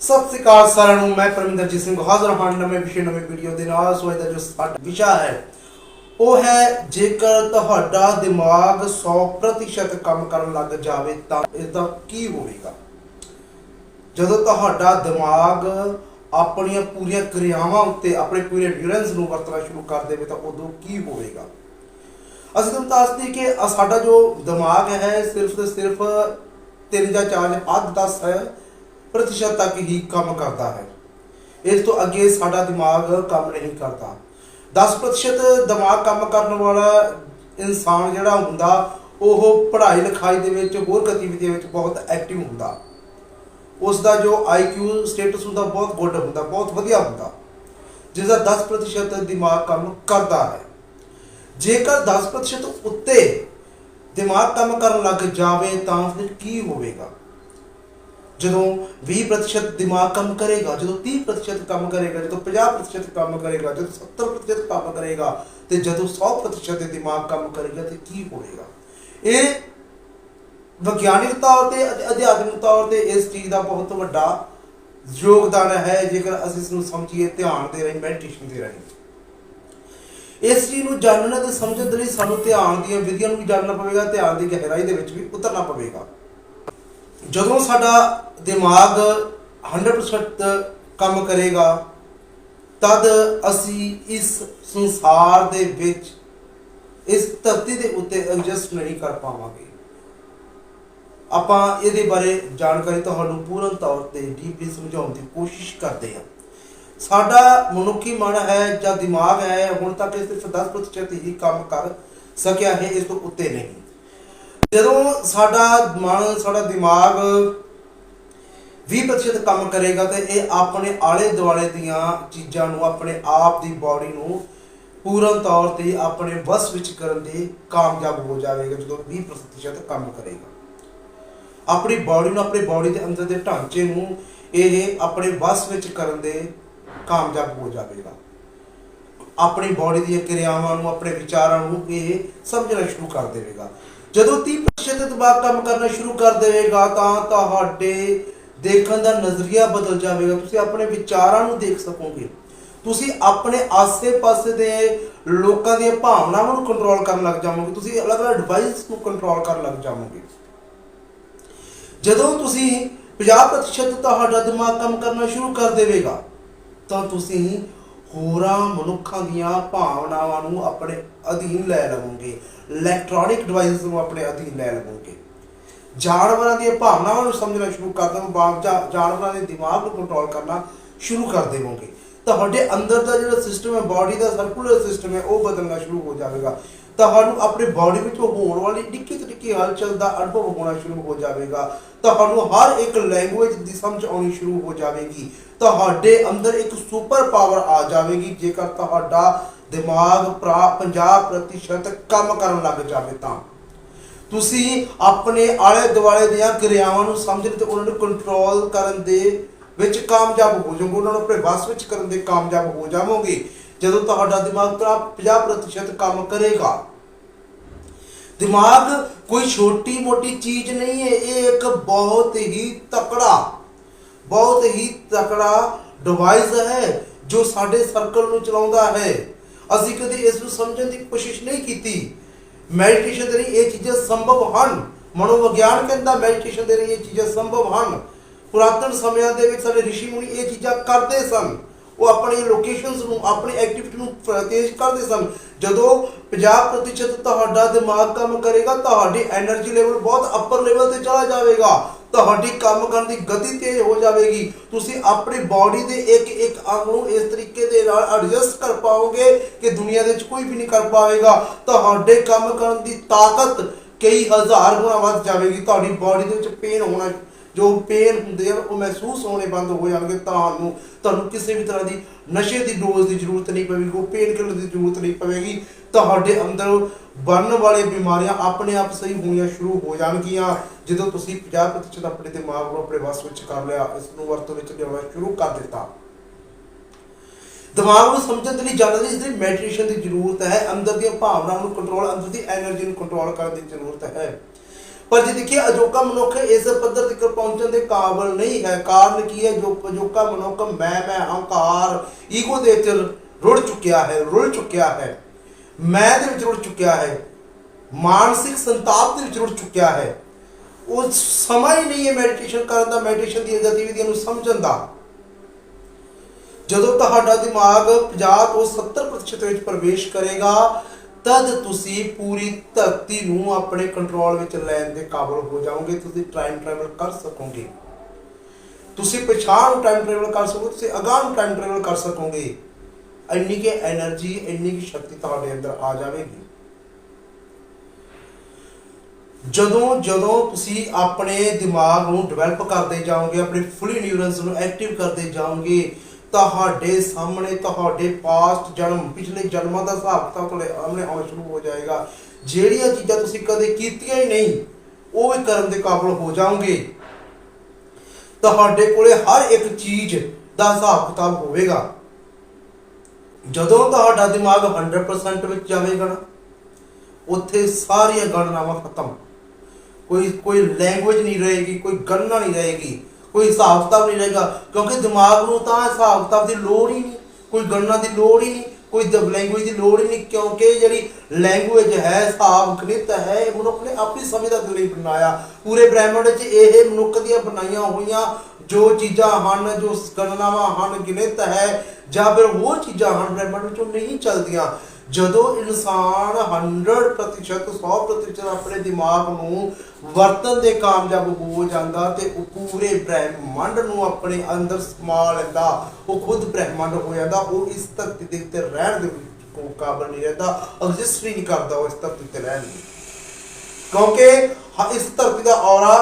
ਸਤਿ ਸ੍ਰੀ ਅਕਾਲ ਸਾਰਿਆਂ ਨੂੰ, ਮੈਂ ਪਰਮਿੰਦਰਜੀਤ ਸਿੰਘ ਹਾਜ਼ਰ ਹਾਂ ਨਵੇਂ ਵਿਸ਼ੇ, ਨਵੇਂ ਵੀਡੀਓ ਦੇ ਨਾਲ। ਸੋ ਇਹਦਾ ਜੋ ਸਾਡਾ ਵਿਸ਼ਾ ਹੈ, ਉਹ ਹੈ ਜੇਕਰ ਤੁਹਾਡਾ ਦਿਮਾਗ 100% ਕੰਮ ਕਰਨ ਲੱਗ ਜਾਵੇ ਤਾਂ ਇਸ ਦਾ ਕੀ ਹੋਵੇਗਾ? ਜਦੋਂ ਤੁਹਾਡਾ ਦਿਮਾਗ ਆਪਣੀਆਂ ਪੂਰੀਆਂ ਕਿਰਿਆਵਾਂ ਉੱਤੇ, ਆਪਣੇ ਪੂਰੇ ਨਿਊਰਨਸ ਨੂੰ ਵਰਤਣਾ ਸ਼ੁਰੂ ਕਰ ਦੇਵੇ ਤਾਂ ਉਦੋਂ ਕੀ ਹੋਵੇਗਾ? ਅਸੀਂ ਤੁਹਾਨੂੰ ਦੱਸਦੇ ਕਿ ਸਾਡਾ ਜੋ ਦਿਮਾਗ ਹੈ, ਸਿਰਫ ਤੇ ਸਿਰਫ 3 ਜਾਂ 4 ਜਾਂ 8 10 ਹੈ। ਪ੍ਰਤੀਸ਼ਤ ਤੱਕ ਹੀ ਕੰਮ ਕਰਦਾ ਹੈ। ਇਸ ਤੋਂ ਅੱਗੇ ਸਾਡਾ ਦਿਮਾਗ ਕੰਮ ਨਹੀਂ ਕਰਦਾ। 10% ਦਿਮਾਗ ਕੰਮ ਕਰਨ ਵਾਲਾ ਇਨਸਾਨ ਜਿਹੜਾ ਹੁੰਦਾ, ਉਹ ਪੜ੍ਹਾਈ ਲਿਖਾਈ ਦੇ ਵਿੱਚ, ਹੋਰ ਗਤੀਵਿਧੀਆਂ ਵਿੱਚ ਬਹੁਤ ਐਕਟਿਵ ਹੁੰਦਾ। ਉਸ ਦਾ ਜੋ ਆਈਕਿਊ ਸਟੇਟਸ ਹੁੰਦਾ, ਬਹੁਤ ਗੁੱਡ ਹੁੰਦਾ, ਬਹੁਤ ਵਧੀਆ ਹੁੰਦਾ। ਜਿਸ ਦਾ 10% ਦਿਮਾਗ ਕੰਮ ਕਰਦਾ ਹੈ। ਜੇਕਰ 10% ਉੱਤੇ ਦਿਮਾਗ ਕੰਮ ਕਰਨ ਲੱਗ ਜਾਵੇ, ਤਾਂ ਫਿਰ ਕੀ ਹੋਵੇਗਾ? ਜਦੋਂ 20% ਦਿਮਾਗ ਕੰਮ ਕਰੇਗਾ, ਜਦੋਂ 30% ਕੰਮ ਕਰੇਗਾ, ਜਦੋਂ 50% ਕੰਮ ਕਰੇਗਾ, ਜਦੋਂ 70% ਕੰਮ ਕਰੇਗਾ ਤੇ ਜਦੋਂ 100% ਦੇ ਦਿਮਾਗ ਕੰਮ ਕਰੇਗਾ ਤੇ ਕੀ ਹੋਵੇਗਾ ਇਹ ਵਿਗਿਆਨਿਕ ਤੌਰ ਤੇ ਅਤੇ ਅਧਿਆਤਮਿਕ ਤੌਰ ਤੇ ਇਸ ਚੀਜ਼ ਦਾ ਬਹੁਤ ਵੱਡਾ ਯੋਗਦਾਨ ਹੈ, ਜੇਕਰ ਅਸੀਂ ਇਸ ਨੂੰ ਸਮਝੀਏ ਧਿਆਨ ਦੇ ਰਾਹੀਂ, ਮੈਡੀਟੇਸ਼ਨ ਦੇ ਰਾਹੀਂ। ਇਸ ਚੀਜ਼ ਨੂੰ ਜਾਣਨ ਅਤੇ ਸਮਝਣ ਦੇ ਲਈ ਸਾਨੂੰ ਧਿਆਨ ਦੀਆਂ ਵਿਧੀਆਂ ਨੂੰ ਵੀ ਜਾਣਨਾ ਪਵੇਗਾ, ਧਿਆਨ ਦੀ ਗਹਿਰਾਈ ਦੇ ਵਿੱਚ ਵੀ ਉਤਰਨਾ ਪਵੇਗਾ। ਜਦੋਂ ਸਾਡਾ ਦਿਮਾਗ 100% ਕੰਮ ਕਰੇਗਾ, ਤਦ ਅਸੀਂ ਇਸ ਸੰਸਾਰ ਦੇ ਵਿੱਚ, ਇਸ ਧਰਤੀ ਦੇ ਉੱਤੇ ਐਡਜਸਟ ਨਹੀਂ ਕਰ ਪਾਵਾਂਗੇ। ਆਪਾਂ ਇਹਦੇ ਬਾਰੇ ਜਾਣਕਾਰੀ ਤੁਹਾਨੂੰ ਪੂਰਨ ਤੌਰ ਤੇ ਡੀਪਲੀ ਸਮਝਾਉਣ ਦੀ ਕੋਸ਼ਿਸ਼ ਕਰਦੇ ਹਾਂ। ਸਾਡਾ ਮਨੁੱਖੀ ਮਨ ਹੈ ਜਾਂ ਦਿਮਾਗ ਹੈ, ਹੁਣ ਤੱਕ ਇਹ ਸਿਰਫ 10% ਹੀ ਕੰਮ ਕਰ ਸਕਿਆ ਹੈ, ਇਸ ਤੋਂ ਉੱਤੇ ਨਹੀਂ। ਜਦੋਂ ਸਾਡਾ ਮਨ, ਸਾਡਾ ਦਿਮਾਗ 20% ਕੰਮ ਕਰੇਗਾ ਤੇ ਇਹ ਆਪਣੇ ਆਲੇ ਦੁਆਲੇ ਦੀਆਂ ਚੀਜ਼ਾਂ ਨੂੰ, ਆਪਣੇ ਆਪ ਦੀ ਬਾਡੀ ਨੂੰ ਪੂਰਨ ਤੌਰ ਤੇ ਆਪਣੇ ਵਸ ਵਿੱਚ ਕਰਨ ਦੇ ਕਾਮਯਾਬ ਹੋ ਜਾਵੇਗਾ, ਜਦੋਂ 20% ਕੰਮ ਕਰੇਗਾ। ਆਪਣੀ ਬਾਡੀ ਨੂੰ, ਆਪਣੀ ਬਾਡੀ ਦੇ ਅੰਦਰ ਦੇ ਢਾਂਚੇ ਨੂੰ ਇਹ ਆਪਣੇ ਵਸ ਵਿੱਚ ਕਰਨ ਦੇ ਕਾਮਯਾਬ ਹੋ ਜਾਵੇਗਾ। ਆਪਣੀ ਬਾਡੀ ਦੀਆਂ ਕਿਰਿਆਵਾਂ ਨੂੰ, ਆਪਣੇ ਵਿਚਾਰਾਂ ਨੂੰ ਇਹ ਸਮਝਣਾ ਸ਼ੁਰੂ ਕਰ ਦੇਵੇਗਾ। ਜਦੋਂ 30% ਦਿਮਾਗ ਕੰਮ ਕਰਨਾ ਸ਼ੁਰੂ ਕਰ ਦੇਵੇਗਾ, ਤਾਂ ਤੁਹਾਡੇ ਦੇਖਣ ਦਾ ਨਜ਼ਰੀਆ ਬਦਲ ਜਾਵੇਗਾ। ਤੁਸੀਂ ਆਪਣੇ ਵਿਚਾਰਾਂ ਨੂੰ ਦੇਖ ਸਕੋਗੇ। ਤੁਸੀਂ ਆਪਣੇ ਆਸੇ-ਪਾਸੇ ਦੇ ਲੋਕਾਂ ਦੀਆਂ ਭਾਵਨਾਵਾਂ ਨੂੰ ਕੰਟਰੋਲ ਕਰਨ ਲੱਗ ਜਾਵੋਗੇ। ਤੁਸੀਂ ਅਲੱਗ-ਅਲੱਗ ਡਿਵਾਈਸ ਨੂੰ ਕੰਟਰੋਲ ਕਰਨ ਲੱਗ ਜਾਵੋਗੇ। ਜਦੋਂ ਤੁਸੀਂ 50% ਤੁਹਾਡਾ ਦਿਮਾਗ ਕੰਮ ਕਰਨਾ ਸ਼ੁਰੂ ਕਰ ਦੇਵੇਗਾ, ਤਾਂ ਤੁਸੀਂ ਹੋਰਾਂ ਮਨੁੱਖਾਂ ਦੀਆਂ ਭਾਵਨਾਵਾਂ ਨੂੰ ਆਪਣੇ ਅਧੀਨ ਲੈ ਲਵੋਗੇ। ਇਲੈਕਟ੍ਰੋਨਿਕ ਡਿਵਾਈਸ ਨੂੰ ਆਪਣੇ ਅਧੀਨ ਲੈ ਲਵੋਗੇ। ਜਾਨਵਰਾਂ ਦੀਆਂ ਭਾਵਨਾਵਾਂ ਨੂੰ ਸਮਝਣਾ ਸ਼ੁਰੂ ਕਰ ਦੇਵੋਗੇ। ਜਾਨਵਰਾਂ ਦੇ ਦਿਮਾਗ ਨੂੰ ਕੰਟਰੋਲ ਕਰਨਾ ਸ਼ੁਰੂ ਕਰ ਦੇਵੋਗੇ। ਤੁਹਾਡੇ ਅੰਦਰ ਦਾ ਜਿਹੜਾ ਸਿਸਟਮ ਹੈ ਬਾਡੀ ਦਾ ਸਰਕੂਲਰ ਸਿਸਟਮ ਹੈ, ਉਹ ਬਦਲਣਾ ਸ਼ੁਰੂ ਹੋ ਜਾਵੇਗਾ। ਤੁਹਾਨੂੰ ਆਪਣੇ ਬਾਡੀ ਵਿੱਚ ਹੋਣ ਵਾਲੀ ਨਿੱਕੀ ਤੋਂ ਨਿੱਕੀ ਹਲਚਲ ਦਾ ਅਨੁਭਵ ਹੋਣਾ ਸ਼ੁਰੂ ਹੋ ਜਾਵੇਗਾ। ਤੁਹਾਨੂੰ ਹਰ ਇੱਕ ਲੈਂਗੁਏਜ ਦੀ ਸਮਝ ਆਉਣੀ ਸ਼ੁਰੂ ਹੋ ਜਾਵੇਗੀ। ਤੁਹਾਡੇ ਅੰਦਰ ਇੱਕ ਸੁਪਰ ਪਾਵਰ ਆ ਜਾਵੇਗੀ। ਜੇਕਰ ਤੁਹਾਡਾ ਦਿਮਾਗ ਪ੍ਰਾ- 50% ਕੰਮ ਕਰਨ ਲੱਗ ਜਾਵੇ ਤਾਂ। ਤੁਸੀਂ ਆਪਣੇ ਆਲੇ ਦੁਆਲੇ ਦੀਆਂ ਕਿਰਿਆਵਾਂ ਨੂੰ ਸਮਝਣ ਤੇ ਉਹਨਾਂ ਨੂੰ ਕੰਟਰੋਲ ਕਰਨ ਦੇ ਵਿੱਚ ਕਾਮਯਾਬ ਹੋ ਜਾਓਗੇ। ਉਹਨਾਂ ਨੂੰ ਆਪਣੇ ਵੱਸ ਵਿੱਚ ਕਰਨ ਦੇ ਕਾਮਯਾਬ ਹੋ ਜਾਵੋਗੇ। ਜਦੋਂ ਤੁਹਾਡਾ ਦਿਮਾਗ ਪ੍ਰਾ- 50% ਕੰਮ ਕਰੇਗਾ। ਦਿਮਾਗ ਕੋਈ ਛੋਟੀ ਮੋਟੀ ਚੀਜ਼ ਨਹੀਂ ਹੈ, ਇਹ ਇੱਕ ਬਹੁਤ ਹੀ ਤਕੜਾ, ਬਹੁਤ ਹੀ ਤਕੜਾ ਡਿਵਾਈਸ ਹੈ ਜੋ ਸਾਡੇ ਸਰਕਲ ਨੂੰ ਚਲਾਉਂਦਾ ਹੈ। ਅਸੀਂ ਕਦੇ ਇਸ ਨੂੰ ਸਮਝਣ ਦੀ ਕੋਸ਼ਿਸ਼ ਨਹੀਂ ਕੀਤੀ। ਮੈਡੀਟੇਸ਼ਨ ਦੇ ਲਈ ਇਹ ਚੀਜ਼ਾਂ ਸੰਭਵ ਹਨ। ਮਨੋਵਿਗਿਆਨ ਕਹਿੰਦਾ ਮੈਡੀਟੇਸ਼ਨ ਦੇ ਲਈ ਇਹ ਚੀਜ਼ਾਂ ਸੰਭਵ ਹਨ। ਪੁਰਾਤਨ ਸਮਿਆਂ ਦੇ ਵਿੱਚ ਸਾਡੇ ਰਿਸ਼ੀ ਮੁਨੀ ਇਹ ਚੀਜ਼ਾਂ ਕਰਦੇ ਸਨ। ਉਹ ਆਪਣੀ ਲੋਕੇਸ਼ਨਸ ਨੂੰ, ਆਪਣੀ ਐਕਟੀਵਿਟੀ ਨੂੰ ਤੇਜ਼ ਕਰਦੇ ਸਨ। ਜਦੋਂ 50% ਤੁਹਾਡਾ ਦਿਮਾਗ ਕੰਮ ਕਰੇਗਾ, ਤੁਹਾਡੀ 에નਰਜੀ ਲੈਵਲ ਬਹੁਤ ਅੱਪਰ ਲੈਵਲ ਤੇ ਚਲਾ ਜਾਵੇਗਾ। ਤੁਹਾਡੀ ਕੰਮ ਕਰਨ ਦੀ ਗਤੀ ਤੇਜ਼ ਹੋ ਜਾਵੇਗੀ। ਤੁਸੀਂ ਆਪਣੀ ਬਾਡੀ ਦੇ ਇੱਕ ਇੱਕ ਅੰਗ ਨੂੰ ਇਸ ਤਰੀਕੇ ਦੇ ਨਾਲ ਐਡਜਸਟ ਕਰ ਪਾਓਗੇ ਕਿ ਦੁਨੀਆ ਦੇ ਵਿੱਚ ਕੋਈ ਵੀ ਨਹੀਂ ਕਰ ਪਾਵੇਗਾ। ਤੁਹਾਡੇ ਕੰਮ ਕਰਨ ਦੀ ਤਾਕਤ ਕਈ ਹਜ਼ਾਰ ਗੁਣਾ ਵੱਧ ਜਾਵੇਗੀ। ਤੁਹਾਡੀ ਬਾਡੀ ਦੇ ਵਿੱਚ ਪੇਨ ਹੋਣਾ ਜੋ ਪੇਨ ਹੁੰਦੇ ਆ ਉਹ ਮਹਿਸੂਸ ਹੋਣੇ ਬੰਦ ਹੋ ਜਾਣਗੇ ਤੁਹਾਨੂੰ। ਤੁਹਾਨੂੰ ਕਿਸੇ ਵੀ ਤਰ੍ਹਾਂ ਦੀ ਨਸ਼ੇ ਦੀ ਡੋਜ਼ ਦੀ ਜ਼ਰੂਰਤ ਨਹੀਂ ਪਵੇਗੀ, ਕੋਈ ਪੇਨ ਕਿਲਰ ਦੀ ਜ਼ਰੂਰਤ ਨਹੀਂ ਪਵੇਗੀ। ਤੁਹਾਡੇ ਅੰਦਰ ਬਣਨ ਵਾਲੇ ਬਿਮਾਰੀਆਂ ਆਪਣੇ ਆਪ ਸਹੀ ਹੋਣੀਆਂ ਸ਼ੁਰੂ ਹੋ ਜਾਣਗੀਆਂ। ਜਦੋਂ ਤੁਸੀਂ 50% ਆਪਣੇ ਦਿਮਾਗ ਨੂੰ ਆਪਣੇ ਵਸ ਵਿੱਚ ਕਰ ਲਿਆ, ਇਸ ਨੂੰ ਵਰਤੋਂ ਵਿੱਚ ਲਿਆਉਣਾ ਸ਼ੁਰੂ ਕਰ ਦਿੱਤਾ। ਦਿਮਾਗ ਨੂੰ ਸਮਝਣ ਦੇ ਲਈ ਜ਼ਿਆਦਾ ਇਸ ਦੀ ਮੈਡੀਟੇਸ਼ਨ ਦੀ ਜ਼ਰੂਰਤ ਹੈ। ਅੰਦਰ ਦੀਆਂ ਭਾਵਨਾਵਾਂ ਨੂੰ ਕੰਟਰੋਲ ਅੰਦਰ ਦੀ એનર્ਜੀ ਨੂੰ ਕੰਟਰੋਲ ਕਰਨ ਦੀ ਜ਼ਰੂਰਤ ਹੈ। ਪਰ ਜੇ ਦੇਖੀਏ, ਅਜੋਕਾ ਮਨੁੱਖ ਇਸ ਪੱਧਰ ਤੱਕ ਪਹੁੰਚਣ ਦੇ ਕਾਬਿਲ ਨਹੀਂ ਹੈ। ਕਾਰਨ ਕੀ ਹੈ? ਜੋ ਅਜੋਕਾ ਮਨੁੱਖ ਮੈਂ ਮੈਂ, ਹੰਕਾਰ, ਈਗੋ ਦੇ ਵਿੱਚ ਰੁੜ ਚੁੱਕਿਆ ਹੈ, ਰੁੜ ਚੁੱਕਿਆ ਹੈ। ਮੈਂ ਦੇ ਵਿੱਚ ਰੁੜ ਚੁੱਕਿਆ ਹੈ। ਮਾਨਸਿਕ ਸੰਤਾਪ ਦੇ ਵਿੱਚ ਰੁੜ ਚੁੱਕਿਆ ਹੈ। ਉਹ ਸਮਾਂ ਹੀ ਨਹੀਂ ਹੈ ਮੈਡੀਟੇਸ਼ਨ ਕਰਨ ਦਾ ਮੈਡੀਟੇਸ਼ਨ ਦੀਆਂ ਗਤੀਵਿਧੀਆਂ ਨੂੰ ਸਮਝਣ ਦਾ। ਜਦੋਂ ਤੁਹਾਡਾ ਦਿਮਾਗ 50 ਤੋਂ 70% ਵਿੱਚ ਪ੍ਰਵੇਸ਼ ਕਰੇਗਾ ਤਦ ਤੁਸੀਂ ਪੂਰੀ ਧਰਤੀ ਨੂੰ ਆਪਣੇ ਕੰਟਰੋਲ ਵਿੱਚ ਲੈਣ ਦੇ ਕਾਬਿਲ ਹੋ ਜਾਓਗੇ, ਤੁਸੀਂ ਟਾਈਮ ਟਰੈਵਲ ਕਰ ਸਕੋਗੇ। ਤੁਸੀਂ ਪਛਾਣ ਟਾਈਮ ਟਰੈਵਲ ਕਰ ਸਕੋਗੇ, ਤੁਸੀਂ ਅਗਾਹ ਟਾਈਮ ਟਰੈਵਲ ਕਰ ਸਕੋਗੇ। ਇੰਨੀ ਕਿ એનર્ਜੀ ਇੰਨੀ ਕਿ ਸ਼ਕਤੀ ਤੁਹਾਡੇ ਅੰਦਰ ਆ ਜਾਵੇਗੀ। ਜਦੋਂ ਜਦੋਂ ਤੁਸੀਂ ਆਪਣੇ ਦਿਮਾਗ ਨੂੰ ਡਿਵੈਲਪ ਕਰਦੇ ਜਾਓਗੇ, ਆਪਣੇ ਫੁੱਲੀ ਨਿਊਰਨਸ ਨੂੰ ਐਕਟਿਵ ਕਰਦੇ ਜਾਓਗੇ ਤੁਹਾਡੇ ਸਾਹਮਣੇ, ਤੁਹਾਡੇ ਪਾਸਟ ਜਨਮ, ਪਿਛਲੇ ਜਨਮਾਂ ਦਾ ਹਿਸਾਬ ਕਿਤਾਬ ਤੁਹਾਡੇ ਸਾਹਮਣੇ ਆਉਣਾ ਸ਼ੁਰੂ ਹੋ ਜਾਏਗਾ। ਜਿਹੜੀਆਂ ਚੀਜ਼ਾਂ ਤੁਸੀਂ ਕਦੇ ਕੀਤੀਆਂ ਹੀ ਨਹੀਂ, ਉਹ ਵੀ ਕਰਨ ਦੇ ਕਾਬਿਲ ਹੋ ਜਾਓਗੇ। ਤੁਹਾਡੇ ਕੋਲੇ ਹਰ ਇੱਕ ਚੀਜ਼ ਦਾ ਹਿਸਾਬ ਕਿਤਾਬ ਹੋਵੇਗਾ। ਜਦੋਂ ਤੁਹਾਡਾ ਦਿਮਾਗ 100% ਵਿੱਚ ਜਾਵੇਗਾ ਨਾ, ਉੱਥੇ ਸਾਰੀਆਂ ਗਣਨਾਵਾਂ ਖਤਮ। ਕੋਈ ਕੋਈ ਲੈਂਗੁਏਜ ਨਹੀਂ ਰਹੇਗੀ, ਕੋਈ ਗਣਨਾ ਨਹੀਂ ਰਹੇਗੀ। ਕੋਈ ਹਿਸਾਬ ਕਿਤਾਬ ਨਹੀਂ ਰਹੇਗਾ, ਕਿਉਂਕਿ ਦਿਮਾਗ ਨੂੰ ਤਾਂ ਹਿਸਾਬ ਕਿਤਾਬ ਦੀ ਲੋੜ ਹੀ ਨਹੀਂ, ਕੋਈ ਗਣਨਾ ਦੀ ਲੋੜ ਹੀ ਨਹੀਂ, ਕੋਈ ਲੈਂਗੁਏਜ ਦੀ ਲੋੜ ਹੀ ਨਹੀਂ, ਕਿਉਂਕਿ ਜਿਹੜੀ ਲੈਂਗੁਏਜ ਹੈ, ਹਿਸਾਬ ਗਣਿਤ ਹੈ, ਇਹ ਮਨੁੱਖ ਨੇ ਆਪਣੀ ਸਮਝ ਦਾ ਲਈ ਬਣਾਇਆ। ਪੂਰੇ ਬ੍ਰਹਿਮੰਡ 'ਚ ਇਹ ਮਨੁੱਖ ਦੀਆਂ ਬਣਾਈਆਂ ਹੋਈਆਂ ਜੋ ਚੀਜ਼ਾਂ ਹਨ, ਜੋ ਗਣਨਾਵਾਂ ਹਨ, ਗਣਿਤ ਹੈ, ਜਾਂ ਫਿਰ ਹੋਰ ਚੀਜ਼ਾਂ ਹਨ, ਬ੍ਰਹਿਮੰਡ ਵਿੱਚੋਂ ਨਹੀਂ ਚੱਲਦੀਆਂ। ਜਦੋਂ ਇਨਸਾਨ 100% 100% ਆਪਣੇ ਦਿਮਾਗ ਨੂੰ ਵਰਤਨ ਦੇ ਕਾਮਯਾਬ ਹੋ ਜਾਂਦਾ ਤੇ ਉਹ ਪੂਰੇ ਬ੍ਰਹਿਮੰਡ ਨੂੰ ਆਪਣੇ ਅੰਦਰ ਸਮਾ ਲੈਂਦਾ, ਉਹ ਖੁਦ ਬ੍ਰਹਿਮੰਡ ਹੋ ਜਾਂਦਾ, ਉਹ ਇਸ ਧਰਤੀ ਦੇ ਉੱਤੇ ਰਹਿਣ ਦੇ ਕਾਬਲ ਨਹੀਂ ਰਹਿੰਦਾ ਐਗਜ਼ਿਸਟ ਨਹੀਂ ਕਰਦਾ ਉਹ ਇਸ ਧਰਤੀ ਤੇ ਰਹਿਣ ਦੀ ਕਿਉਂਕਿ ਇਸ ਧਰਤੀ ਦਾ ਔਰਾ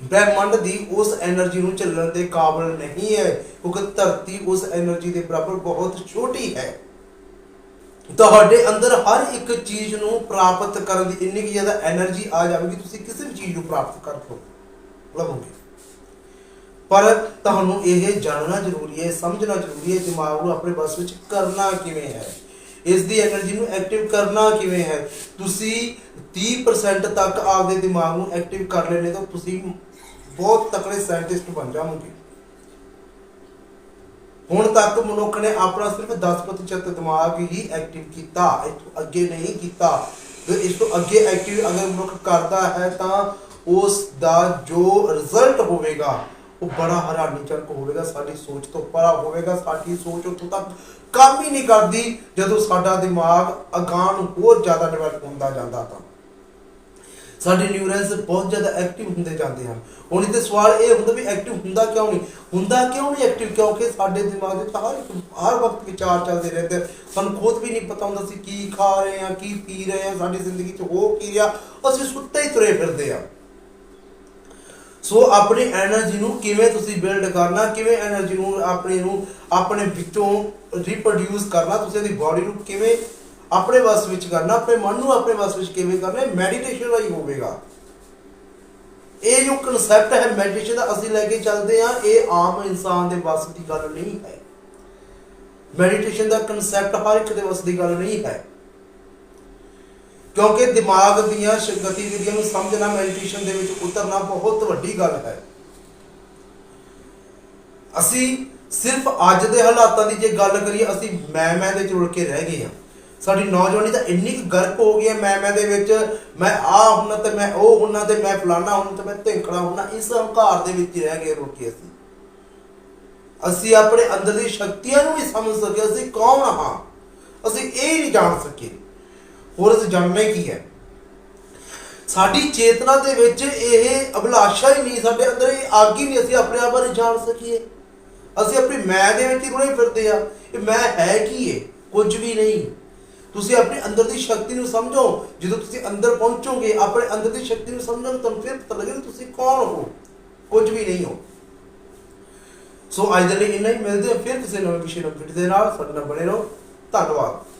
ਬ੍ਰਹਿਮੰਡ ਦੀ ਉਸ એનર્ਜੀ ਨੂੰ ਚੱਲਣ ਦੇ ਕਾਬਲ ਨਹੀਂ ਹੈ, ਕਿਉਂਕਿ ਧਰਤੀ ਉਸ એનર્ਜੀ ਦੇ ਬਰਾਬਰ ਬਹੁਤ ਛੋਟੀ ਹੈ। ਤੁਹਾਡੇ ਅੰਦਰ ਹਰ ਇੱਕ ਚੀਜ਼ ਨੂੰ ਪ੍ਰਾਪਤ ਕਰਨ ਦੀ ਇੰਨੀ ਕਿ ਜ਼ਿਆਦਾ એનર્ਜੀ ਆ ਜਾਵੇਗੀ, ਤੁਸੀਂ ਕਿਸੇ ਵੀ ਚੀਜ਼ ਨੂੰ ਪ੍ਰਾਪਤ ਕਰ ਲਓ ਲਵੋਗੇ। ਪਰ ਤੁਹਾਨੂੰ ਇਹ ਜਾਣਨਾ ਜ਼ਰੂਰੀ ਹੈ, ਸਮਝਣਾ ਜ਼ਰੂਰੀ ਹੈ, ਦਿਮਾਗ ਨੂੰ ਆਪਣੇ ਬਸ ਵਿੱਚ ਕਰਨਾ ਕਿਵੇਂ ਹੈ? ਇਸ ਦੀ એનર્ਜੀ ਨੂੰ ਐਕਟਿਵ ਕਰਨਾ ਕਿਵੇਂ ਹੈ? ਤੁਸੀਂ 30% ਤੱਕ ਆਪਦੇ ਦਿਮਾਗ ਨੂੰ ਐਕਟਿਵ ਕਰ ਲੈਣੇ ਤਾਂ ਤੁਸੀਂ ਬਹੁਤ ਤਕੜੇ ਸਾਇੰਟਿਸਟ ਬਣ ਜਾਓਗੇ ਹੁਣ ਤੱਕ ਮਨੁੱਖ ਨੇ ਆਪਣਾ ਸਿਰਫ 10% ਦਿਮਾਗ ਹੀ ਐਕਟਿਵ ਕੀਤਾ ਇਸ ਤੋਂ ਅੱਗੇ ਨਹੀਂ ਕੀਤਾ। ਤੇ ਇਸ ਤੋਂ ਅੱਗੇ ਐਕਟਿਵ ਅਗਰ ਮਨੁੱਖ ਕਰਦਾ ਹੈ ਤਾਂ ਉਸ ਦਾ ਜੋ ਰਿਜ਼ਲਟ ਹੋਵੇਗਾ, ਉਹ ਬੜਾ ਹੈਰਾਨੀਜਨਕ ਹੋਵੇਗਾ, ਸਾਡੀ ਸੋਚ ਤੋਂ ਪਰਾ ਹੋਵੇਗਾ, ਸਾਡੀ ਸੋਚ ਉੱਥੋਂ ਤੱਕ ਕੰਮ ਹੀ ਨਹੀਂ ਕਰਦੀ ਜਦੋਂ ਸਾਡਾ ਦਿਮਾਗ ਅਗਾਂਹ ਨੂੰ ਹੋਰ ਜ਼ਿਆਦਾ ਡਿਵੈਲਪ ਹੁੰਦਾ ਜਾਂਦਾ ਤਾਂ। ਸਾਡੇ ਨਿਊਰਨਸ ਬਹੁਤ ਜ਼ਿਆਦਾ ਐਕਟਿਵ ਹੁੰਦੇ ਜਾਂਦੇ ਆ ਹੁਣ ਇੱਥੇ ਸਵਾਲ ਇਹ ਹੁੰਦਾ ਵੀ ਐਕਟਿਵ ਹੁੰਦਾ ਕਿਉਂ ਨਹੀਂ? ਹੁੰਦਾ ਕਿਉਂ ਨਹੀਂ ਐਕਟਿਵ ਕਿਉਂਕਿ ਸਾਡੇ ਦਿਮਾਗ ਵਿੱਚ ਹਰ ਹਰ ਵਕਤ ਵਿਚਾਰ ਚੱਲਦੇ ਰਹਿੰਦੇ ਸਾਨੂੰ ਖੁਦ ਵੀ ਨਹੀਂ ਪਤਾ ਹੁੰਦਾ ਅਸੀਂ ਕੀ ਖਾ ਰਹੇ ਆ ਕੀ ਪੀ ਰਹੇ ਆ ਸਾਡੀ ਜ਼ਿੰਦਗੀ 'ਚ ਹੋ ਕੀ ਰਿਹਾ। ਅਸੀਂ ਸੁੱਤੇ ਹੀ ਤੁਰੇ ਫਿਰਦੇ ਆ ਸੋ ਆਪਣੀ એનર્ਜੀ ਨੂੰ ਕਿਵੇਂ ਤੁਸੀਂ ਬਿਲਡ ਕਰਨਾ, ਕਿਵੇਂ એનર્ਜੀ ਨੂੰ ਆਪਣੇ ਨੂੰ, ਆਪਣੇ ਵਿੱਚੋਂ ਰੀਪਰੋਡਿਊਸ ਕਰਨਾ, ਤੁਸੀਂ ਦੀ ਬਾਡੀ ਨੂੰ ਕਿਵੇਂ ਆਪਣੇ ਵਸ ਵਿੱਚ ਕਰਨਾ, ਆਪਣੇ ਮਨ ਨੂੰ ਆਪਣੇ ਵਸ ਵਿੱਚ ਕਿਵੇਂ ਕਰਨਾ ਮੈਡੀਟੇਸ਼ਨ ਰਾਹੀਂ ਹੋਵੇਗਾ। ਇਹ ਜੋ ਕਨਸੈਪਟ ਹੈ ਮੈਡੀਟੇਸ਼ਨ ਦਾ, ਅਸੀਂ ਲੈ ਕੇ ਚੱਲਦੇ ਆ ਇਹ ਆਮ ਇਨਸਾਨ ਦੇ ਵਸ ਦੀ ਗੱਲ ਨਹੀਂ ਹੈ। ਮੈਡੀਟੇਸ਼ਨ ਦਾ ਕਨਸੈਪਟ ਹਰ ਇੱਕ ਦੇ ਵਸ ਦੀ ਗੱਲ ਨਹੀਂ ਹੈ। ਕਿਉਂਕਿ ਦਿਮਾਗ ਦੀਆਂ ਗਤੀਵਿਧੀਆਂ ਨੂੰ ਸਮਝਣਾ ਮੈਡੀਟੇਸ਼ਨ ਦੇ ਵਿੱਚ ਉਤਰਨਾ ਬਹੁਤ ਵੱਡੀ ਗੱਲ ਹੈ। ਅਸੀਂ ਸਿਰਫ ਅੱਜ ਦੇ ਹਾਲਾਤਾਂ ਦੀ ਜੇ ਗੱਲ ਕਰੀਏ, ਅਸੀਂ ਮੈਂ ਮੈਂ ਦੇ ਚ ਰੁੜ ਕੇ ਰਹਿ ਗਏ ਹਾਂ। ਸਾਡੀ ਨੌਜਵਾਨੀ ਤਾਂ ਇੰਨੀ ਕੁ ਗਰਕ ਹੋ ਗਈ ਹੈ, ਮੈਂ ਮੈਂ ਦੇ ਵਿੱਚ ਮੈਂ ਆ ਹੁੰਨਾ ਤੇ ਮੈਂ ਉਹ ਹੁੰਨਾ ਤੇ ਮੈਂ ਫਲਾਣਾ ਹੁੰਨਾ ਤੇ ਮੈਂ ਧਿੰਕੜਾ ਹੁੰਨਾ, ਇਸ ਹੰਕਾਰ ਦੇ ਵਿੱਚ ਹੀ ਰਹਿ ਗਏ ਰੁੜ ਅਸੀਂ। ਅਸੀਂ ਆਪਣੇ ਅੰਦਰ ਦੀ ਸ਼ਕਤੀਆਂ ਨੂੰ ਵੀ ਸਮਝ ਸਕੇ, ਅਸੀਂ ਕੌਣ ਹਾਂ? ਅਸੀਂ ਇਹ ਨਹੀਂ ਜਾਣ ਸਕੇ। ਹੋਰ ਅਸੀਂ ਜਾਣਨਾ ਕੀ ਹੈ? ਸਾਡੀ ਚੇਤਨਾ ਦੇ ਵਿੱਚ ਇਹ ਅਭਿਲਾਸ਼ਾ ਹੀ ਨਹੀਂ, ਸਾਡੇ ਅੰਦਰ ਇਹ ਅੱਗ ਹੀ ਨਹੀਂ, ਅਸੀਂ ਆਪਣੇ ਆਪ ਬਾਰੇ ਜਾਣ ਸਕੀਏ। ਅਸੀਂ ਆਪਣੀ ਮੈਂ ਦੇ ਵਿੱਚ ਹੀ ਰੁੜੇ ਫਿਰਦੇ ਆ ਇਹ ਮੈਂ ਹੈ ਕੀ ਹੈ ਕੁਝ ਵੀ ਨਹੀਂ। ਤੁਸੀਂ ਆਪਣੇ ਅੰਦਰ ਦੀ ਸ਼ਕਤੀ ਨੂੰ ਸਮਝੋ। ਜਦੋਂ ਤੁਸੀਂ ਅੰਦਰ ਪਹੁੰਚੋਗੇ, ਆਪਣੇ ਅੰਦਰ ਦੀ ਸ਼ਕਤੀ ਨੂੰ ਸਮਝੋ ਤੁਹਾਨੂੰ ਫਿਰ ਪਤਾ ਲੱਗੇਗਾ ਤੁਸੀਂ ਕੌਣ ਹੋ। ਕੁਝ ਵੀ ਨਹੀਂ ਹੋ। ਸੋ ਅੱਜ ਦੇ ਲਈ ਇੰਨਾ ਹੀ। ਮਿਲਦੇ ਹਾਂ ਫਿਰ ਕਿਸੇ ਨਵੇਂ ਵਿਸ਼ੇ ਨਾਲ ਵੀਡੀਓ ਦੇ ਨਾਲ। ਸਾਡੇ ਨਾਲ ਬਣੇ ਰਹੋ। ਧੰਨਵਾਦ।